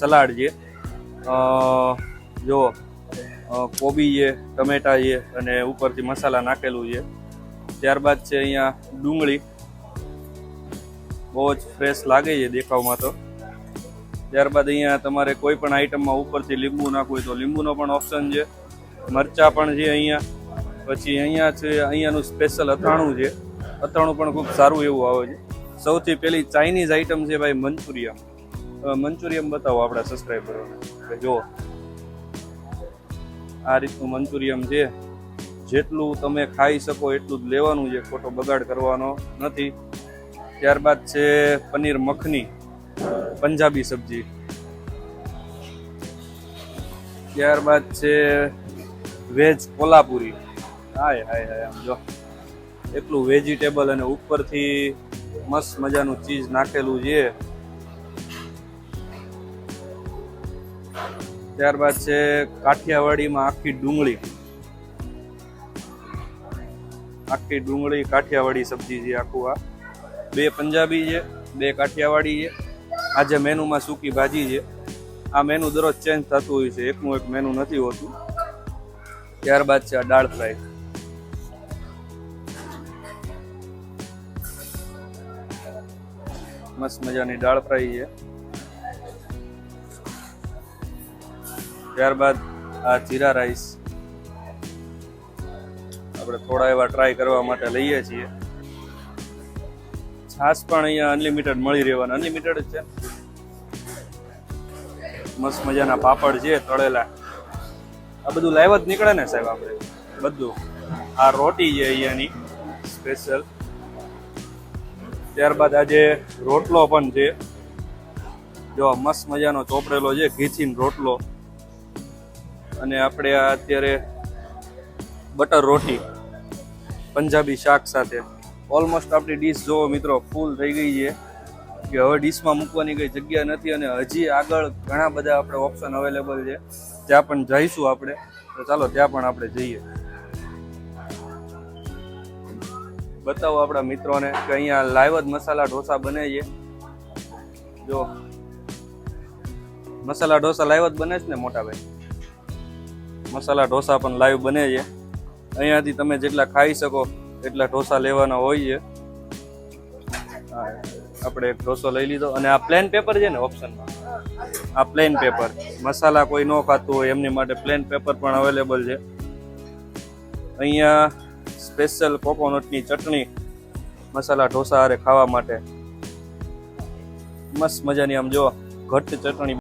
Salad છે. જો કોબી છે, ટમેટા છે અને ઉપરથી મસાલા નાખેલું છે. ત્યારબાદ છે અહીંયા ડુંગળી. બહુ જ ફ્રેશ લાગે છે દેખાવમાં તો. ત્યારબાદ અહીંયા તમારે કોઈ પણ આઈટમમાં ઉપરથી લીંબુ નાખવું હોય તો લીંબુનો પણ ઓપ્શન છે. મરચાં પણ છે અહીંયા. પછી અહીંયા છે, અહીંયાનું સ્પેશિયલ અથાણું છે. અથાણું પણ ખૂબ સારું એવું આવે છે. સૌથી પહેલી ચાઇનીઝ આઈટમ છે ભાઈ મંચુરિયમ મંચુરિયમ બતાવો આપણા સબસ્ક્રાઈબરોને કે જો આ રીતનું મંચુરિયમ છે. જેટલું તમે ખાઈ શકો એટલું જ લેવાનું છે. ખોટો બગાડ કરવાનો નથી. ત્યારબાદ છે પનીર મખની, પંજાબી સબ્જી. ત્યારબાદ છે વેજ કોલ્હાપુરી. હાય હાય હાય, આમ જો. એટલું વેજીટેબલ અને ઉપરથી મસ્ત મજાનું ચીઝ નાખેલું છે. ત્યારબાદ છે કાઠિયાવાડીમાં આખી ડુંગળી. આખી ડુંગળી કાઠિયાવાડી સબ્જી છે આખું આ. બે પંજાબી છે, બે કાઠિયાવાડી છે. આજે મેનુમાં સૂકી ભાજી છે. આ મેનુ દરરોજ ચેન્જ થતું હોય છે, એકનું એક મેનુ નથી હોતું. ત્યારબાદ છે આ દાળ ફ્રાય. મસ્ત મજાની દાળ ફ્રાય છે. ત્યારબાદ આ જીરા રાઈસ આપણે થોડા એવા ટ્રાય કરવા માટે લઈએ છીએ. છાશ પણ અહીંયા અનલિમિટેડ મળી રહેવાના. અનલિમિટેડ છે. મસ્ત મજાના પાપડ છે, તળેલા. આ બધું લાઈવ જ નીકળે ને સાહેબ આપણે? બધું. આ રોટી છે અહીંયાની સ્પેશિયલ ત્યારબાદ આજે રોટલો પણ છે, જો મસ્ત મજાનો ચોપડેલો છે, ઘીચીન રોટલો. અને આપણે આ અત્યારે બટર રોટી, પંજાબી શાક સાથે. ઓલમોસ્ટ આપણી ડીશ જોવો મિત્રો ફૂલ થઈ ગઈ છે. કે હવે ડીશમાં મૂકવાની કંઈ જગ્યા નથી અને હજી આગળ ઘણા બધા આપણે ઓપ્શન અવેલેબલ છે. ત્યાં પણ જઈશું આપણે. તો ચાલો, ત્યાં પણ આપણે જઈએ. બતાવો આપણા મિત્રોને કે અહીંયા લાઈવ જ મસાલા ઢોસા બને છે. જો, મસાલા ઢોસા લાઈવ જ બને છે ને મોટા ભાઈ? મસાલા ઢોસા પણ લાઈવ બને છે. અહીંયાથી તમે જેટલા ખાઈ શકો એટલા ઢોસા લેવાના હોય છે. આપણે એક ઢોસો લઈ લીધો. અને આ પ્લેન પેપર છે ને ઓપ્શનમાં આ પ્લેન પેપર મસાલા કોઈ ન ખાતું હોય, એમની માટે પ્લેન પેપર પણ અવેલેબલ છે. અહીંયા સ્પેશિયલ કોકોનટની ચટણી મસાલા ઢોસા હારે ખાવા માટે. મસ્ત મજાની આમ જો ઘટ્ટ ચટણી